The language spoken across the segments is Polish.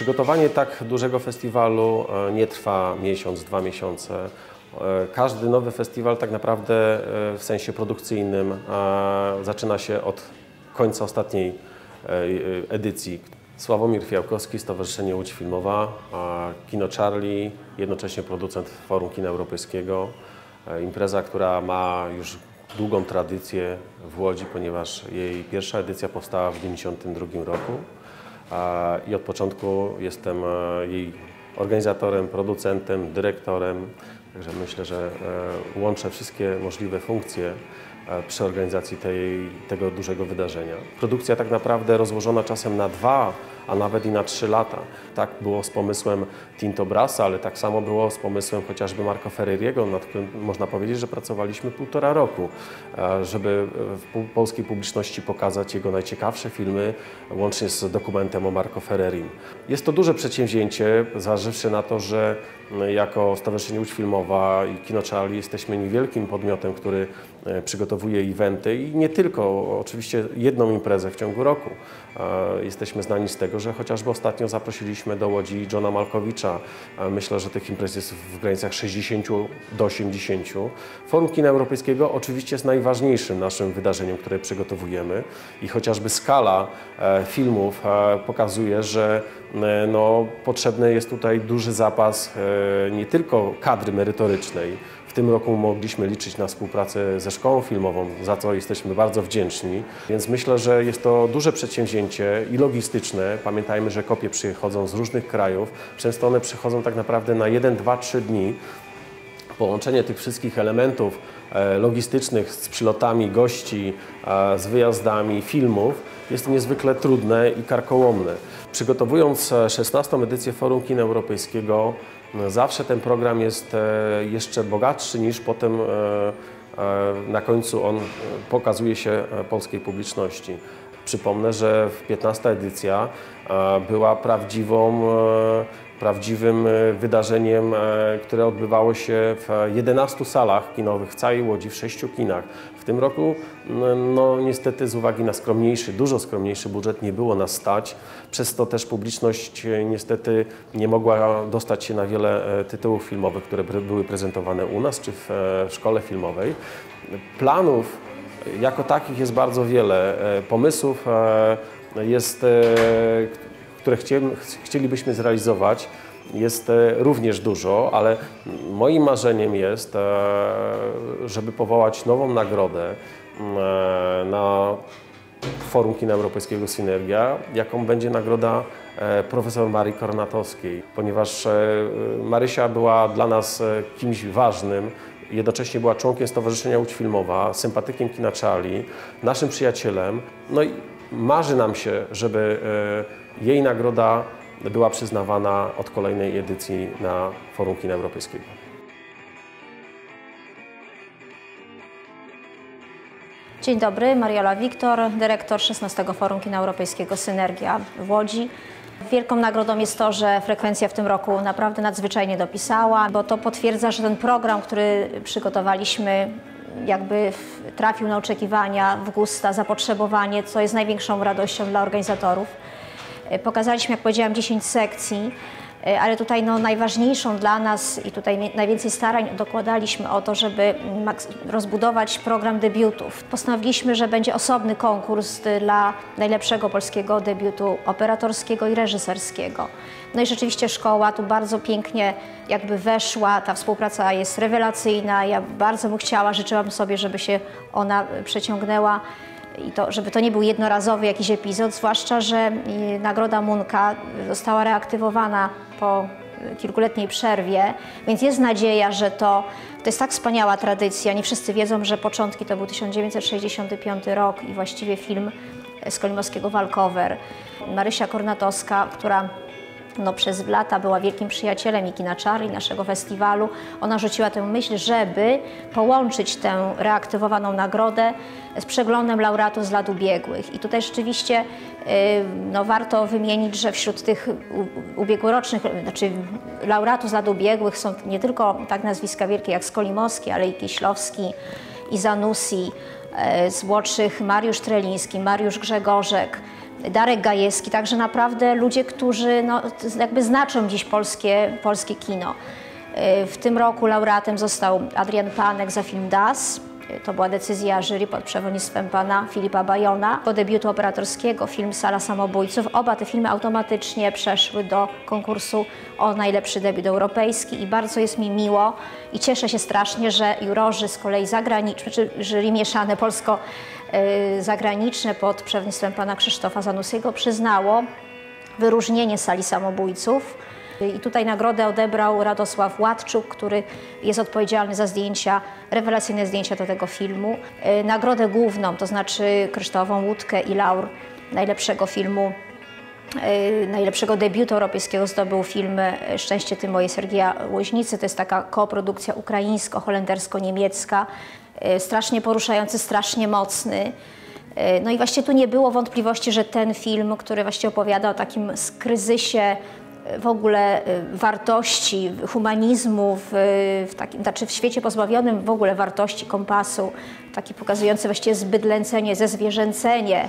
Przygotowanie tak dużego festiwalu e, nie trwa miesiąc, dwa miesiące. E, Każdy nowy festiwal tak naprawdę e, w sensie produkcyjnym zaczyna się od końca ostatniej edycji. Sławomir Fiałkowski, Stowarzyszenie Łódź Filmowa, Kino Charlie, jednocześnie producent Forum Kina Europejskiego. Impreza, która ma już długą tradycję w Łodzi, ponieważ jej pierwsza edycja powstała w 1992 roku i od początku jestem e, jej organizatorem, producentem, dyrektorem. Także myślę, że e, łączę wszystkie możliwe funkcje przy organizacji tej, tego dużego wydarzenia. Produkcja tak naprawdę rozłożona czasem na dwa, a nawet i na trzy lata. Tak było z pomysłem Tinto Brasa, ale tak samo było z pomysłem chociażby Marco Ferreriego, nad którym można powiedzieć, że pracowaliśmy półtora roku, e, żeby w polskiej publiczności pokazać jego najciekawsze filmy, łącznie z dokumentem o Marco Ferrerim. Jest to duże przedsięwzięcie, zważywszy na to, że jako Stowarzyszenie Łódź Filmowa i Kino Charlie jesteśmy niewielkim podmiotem, który e, przygotowuje eventy i nie tylko, oczywiście jedną imprezę w ciągu roku. E, Jesteśmy znani z tego, że chociażby ostatnio zaprosiliśmy do Łodzi Johna Malkowicza. E, Myślę, że tych imprez jest w granicach 60 do 80. Forum Kina Europejskiego oczywiście jest najważniejszym naszym wydarzeniem, które przygotowujemy i chociażby skala filmów pokazuje, że no, potrzebny jest tutaj duży zapas nie tylko kadry merytorycznej, w tym roku mogliśmy liczyć na współpracę ze szkołą filmową, za co jesteśmy bardzo wdzięczni. Więc myślę, że jest to duże przedsięwzięcie i logistyczne. Pamiętajmy, że kopie przychodzą z różnych krajów. Często one przychodzą tak naprawdę na 1, 2, 3 dni. Połączenie tych wszystkich elementów logistycznych z przylotami gości, e, z wyjazdami filmów jest niezwykle trudne i karkołomne. Przygotowując e, 16. edycję Forum Kina Europejskiego, zawsze ten program jest e, jeszcze bogatszy niż potem e, e, na końcu on e, pokazuje się e, polskiej publiczności. Przypomnę, że w 15. edycja e, była prawdziwą e, prawdziwym e, wydarzeniem, e, które odbywało się w 11 salach kinowych w całej Łodzi, w 6 kinach. W tym roku, no niestety z uwagi na skromniejszy, dużo skromniejszy budżet nie było nas stać. Przez to też publiczność e, niestety nie mogła dostać się na wiele tytułów filmowych, które by- były prezentowane u nas czy w szkole filmowej. Planów jako takich jest bardzo wiele. Pomysłów jest, które chcieli- chcielibyśmy zrealizować, jest e, również dużo, ale moim marzeniem jest, e, żeby powołać nową nagrodę m, e, na Forum Kina Europejskiego Synergia, jaką będzie nagroda profesor Marii Kornatowskiej, ponieważ Marysia była dla nas kimś ważnym, jednocześnie była członkiem Stowarzyszenia Łódź Filmowa, sympatykiem kina Charlie, naszym przyjacielem. No i marzy nam się, żeby jej nagroda była przyznawana od kolejnej edycji na Forum Kina Europejskiego. Dzień dobry, Mariola Wiktor, dyrektor 16 Forum Kina Europejskiego Synergia w Łodzi. Wielką nagrodą jest to, że frekwencja w tym roku naprawdę nadzwyczajnie dopisała, bo to potwierdza, że ten program, który przygotowaliśmy, jakby trafił na oczekiwania, w gusta, zapotrzebowanie, co jest największą radością dla organizatorów. E, Pokazaliśmy, jak powiedziałam, 10 sekcji, e, ale tutaj no, najważniejszą dla nas i tutaj najwięcej starań dokładaliśmy o to, żeby rozbudować program debiutów. Postanowiliśmy, że będzie osobny konkurs y, dla najlepszego polskiego debiutu operatorskiego i reżyserskiego. No i rzeczywiście szkoła tu bardzo pięknie jakby weszła, ta współpraca jest rewelacyjna. Ja bardzo bym chciała, życzyłam sobie, żeby się ona przeciągnęła i to, żeby to nie był jednorazowy jakiś epizod, zwłaszcza, że y, Nagroda Munka została reaktywowana po y, kilkuletniej przerwie, więc jest nadzieja, że to, to jest tak wspaniała tradycja. Nie wszyscy wiedzą, że początki to był 1965 rok i właściwie film Skolimowskiego Walkover. Marysia Kornatowska, która no, przez lata była wielkim przyjacielem i kina Charlie, naszego festiwalu. Ona rzuciła tę myśl, żeby połączyć tę reaktywowaną nagrodę z przeglądem laureatów z lat ubiegłych. I tutaj rzeczywiście y, no, warto wymienić, że wśród tych ubiegłorocznych, znaczy laureatów z lat ubiegłych są nie tylko tak nazwiska wielkie jak Skolimowski, ale i Kieślowski, i Zanussi, e, z młodszych Mariusz Treliński, Mariusz Grzegorzek, Darek Gajewski, także naprawdę ludzie, którzy no, jakby znaczą dziś polskie, polskie kino. W tym roku laureatem został Adrian Panek za film Das. To była decyzja jury pod przewodnictwem pana Filipa Bajona. Po debiutu operatorskiego film Sala Samobójców. Oba te filmy automatycznie przeszły do konkursu o najlepszy debiut europejski i bardzo jest mi miło i cieszę się strasznie, że jurorzy z kolei zagraniczni, czy jury mieszane polsko-zagraniczne pod przewodnictwem pana Krzysztofa Zanussiego przyznało wyróżnienie Sali Samobójców i tutaj nagrodę odebrał Radosław Władczuk, który jest odpowiedzialny za zdjęcia, rewelacyjne zdjęcia do tego filmu. E, nagrodę główną, to znaczy kryształową łódkę i laur najlepszego filmu e, najlepszego debiutu europejskiego zdobył film e, Szczęście Ty moje Sergija Łoźnicy. To jest taka koprodukcja ukraińsko-holendersko-niemiecka, strasznie poruszający, strasznie mocny. No i właśnie tu nie było wątpliwości, że ten film, który właśnie opowiada o takim kryzysie w ogóle y, wartości, humanizmu, w, w, takim, znaczy w świecie pozbawionym w ogóle wartości kompasu, taki pokazujący właściwie zbydlęcenie, zezwierzęcenie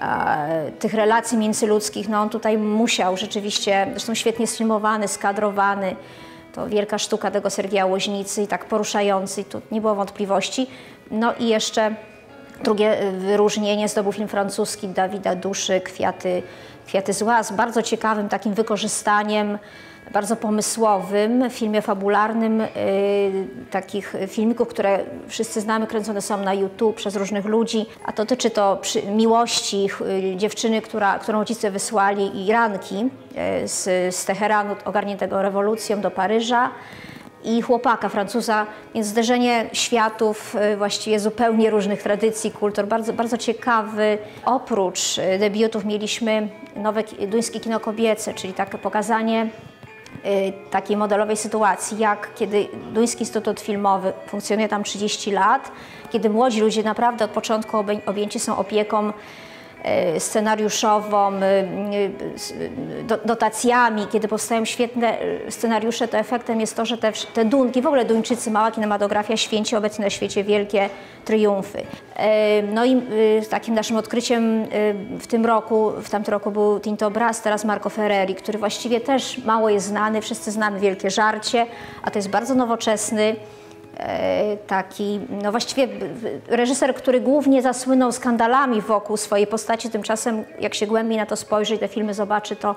e, tych relacji międzyludzkich, no on tutaj musiał rzeczywiście, zresztą świetnie sfilmowany, skadrowany, to wielka sztuka tego Sergija Łoźnicy i tak poruszający, tu nie było wątpliwości. No i jeszcze drugie wyróżnienie zdobył film francuski Dawida Duszy, Kwiaty Kwiaty zła z bardzo ciekawym takim wykorzystaniem, bardzo pomysłowym, filmie fabularnym, yy, takich filmików, które wszyscy znamy, kręcone są na YouTube przez różnych ludzi, a to dotyczy to przy, miłości yy, dziewczyny, która, którą rodzice wysłali Iranki yy, z, z Teheranu ogarniętego rewolucją do Paryża i chłopaka, Francuza, więc zderzenie światów y, właściwie zupełnie różnych tradycji, kultur, bardzo, bardzo ciekawy. Oprócz y, debiutów mieliśmy nowe duńskie kino kobiece, czyli takie pokazanie y, takiej modelowej sytuacji, jak kiedy Duński Instytut Filmowy funkcjonuje tam 30 lat, kiedy młodzi ludzie naprawdę od początku objęci są opieką scenariuszową, e, e, dotacjami, kiedy powstają świetne scenariusze, to efektem jest to, że te, te Dunki, w ogóle Duńczycy, mała kinematografia święci obecnie na świecie wielkie triumfy. No i takim naszym odkryciem w tym roku, w tamtym roku był Tinto Brass, teraz Marco Ferreri, który właściwie też mało jest znany, wszyscy znamy Wielkie Żarcie, a to jest bardzo nowoczesny, E, taki, no właściwie reżyser, który głównie zasłynął skandalami wokół swojej postaci, tymczasem jak się głębiej na to spojrzy i te filmy zobaczy, to,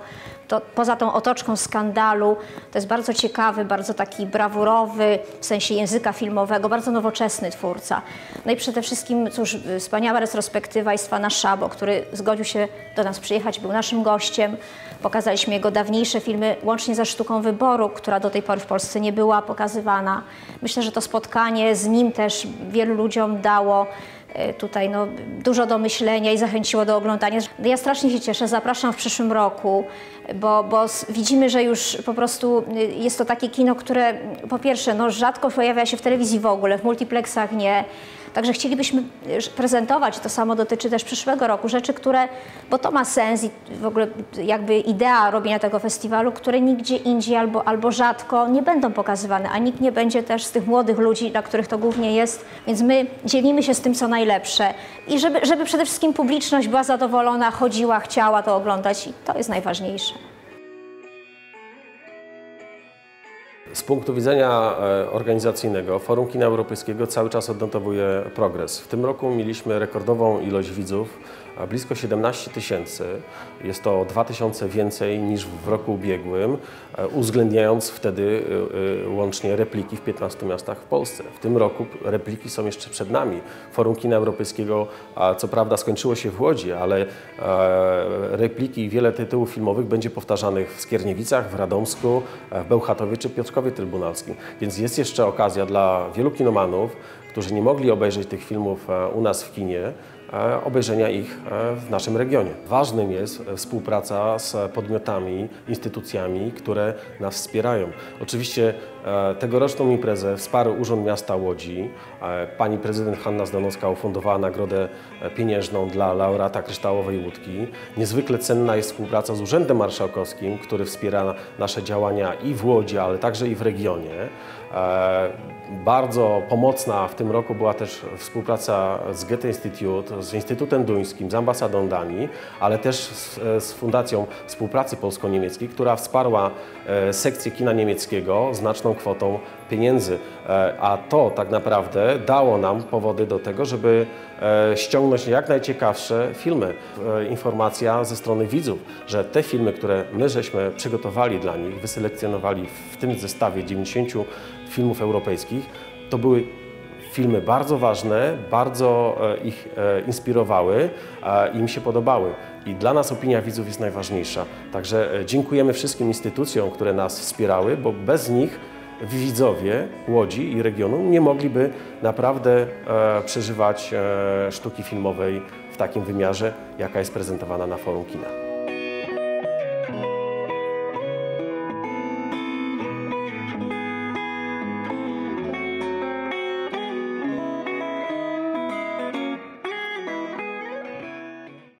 to poza tą otoczką skandalu, to jest bardzo ciekawy, bardzo taki brawurowy, w sensie języka filmowego, bardzo nowoczesny twórca. No i przede wszystkim, cóż, wspaniała retrospektywa Istwana Szabo, który zgodził się do nas przyjechać, był naszym gościem. Pokazaliśmy jego dawniejsze filmy, łącznie ze sztuką wyboru, która do tej pory w Polsce nie była pokazywana. Myślę, że to spotkanie z nim też wielu ludziom dało e, tutaj no, dużo do myślenia i zachęciło do oglądania. Ja strasznie się cieszę, zapraszam w przyszłym roku, bo, bo widzimy, że już po prostu y, jest to takie kino, które po pierwsze no, rzadko pojawia się w telewizji w ogóle, w multiplexach nie. Także chcielibyśmy prezentować, to samo dotyczy też przyszłego roku, rzeczy, które, bo to ma sens i w ogóle jakby idea robienia tego festiwalu, które nigdzie indziej albo, albo rzadko nie będą pokazywane, a nikt nie będzie też z tych młodych ludzi, dla których to głównie jest, więc my dzielimy się z tym, co najlepsze i żeby, żeby przede wszystkim publiczność była zadowolona, chodziła, chciała to oglądać i to jest najważniejsze. Z punktu widzenia e, organizacyjnego Forum Kina Europejskiego cały czas odnotowuje progres. W tym roku mieliśmy rekordową ilość widzów blisko 17 tysięcy. Jest to 2 tysiące więcej niż w roku ubiegłym, e, uwzględniając wtedy e, łącznie repliki w 15 miastach w Polsce. W tym roku repliki są jeszcze przed nami. Forum Kina Europejskiego co prawda skończyło się w Łodzi, ale repliki i wiele tytułów filmowych będzie powtarzanych w Skierniewicach, w Radomsku, w Bełchatowie czy Piotrkowie Trybunalskim. Więc jest jeszcze okazja dla wielu kinomanów, którzy nie mogli obejrzeć tych filmów u nas w kinie, E, obejrzenia ich e, w naszym regionie. Ważnym jest współpraca z podmiotami, instytucjami, które nas wspierają. Oczywiście e, tegoroczną imprezę wsparł Urząd Miasta Łodzi. Pani prezydent Hanna Zdanowska ufundowała nagrodę pieniężną dla laureata Kryształowej Łódki. Niezwykle cenna jest współpraca z Urzędem Marszałkowskim, który wspiera nasze działania i w Łodzi, ale także i w regionie. Bardzo pomocna w tym roku była też współpraca z Goethe Institute, z Instytutem Duńskim, z ambasadą Danii, ale też z, z Fundacją Współpracy Polsko-Niemieckiej, która wsparła e, sekcję kina niemieckiego znaczną kwotą pieniędzy. E, a to tak naprawdę dało nam powody do tego, żeby e, ściągnąć jak najciekawsze filmy. E, informacja ze strony widzów, że te filmy, które my żeśmy przygotowali dla nich, wyselekcjonowali w tym zestawie 90 filmów europejskich, to były filmy bardzo ważne, bardzo e, ich e, inspirowały e, i im się podobały. I dla nas opinia widzów jest najważniejsza. Także dziękujemy wszystkim instytucjom, które nas wspierały, bo bez nich widzowie Łodzi i regionu nie mogliby naprawdę przeżywać sztuki filmowej w takim wymiarze, jaka jest prezentowana na forum kina.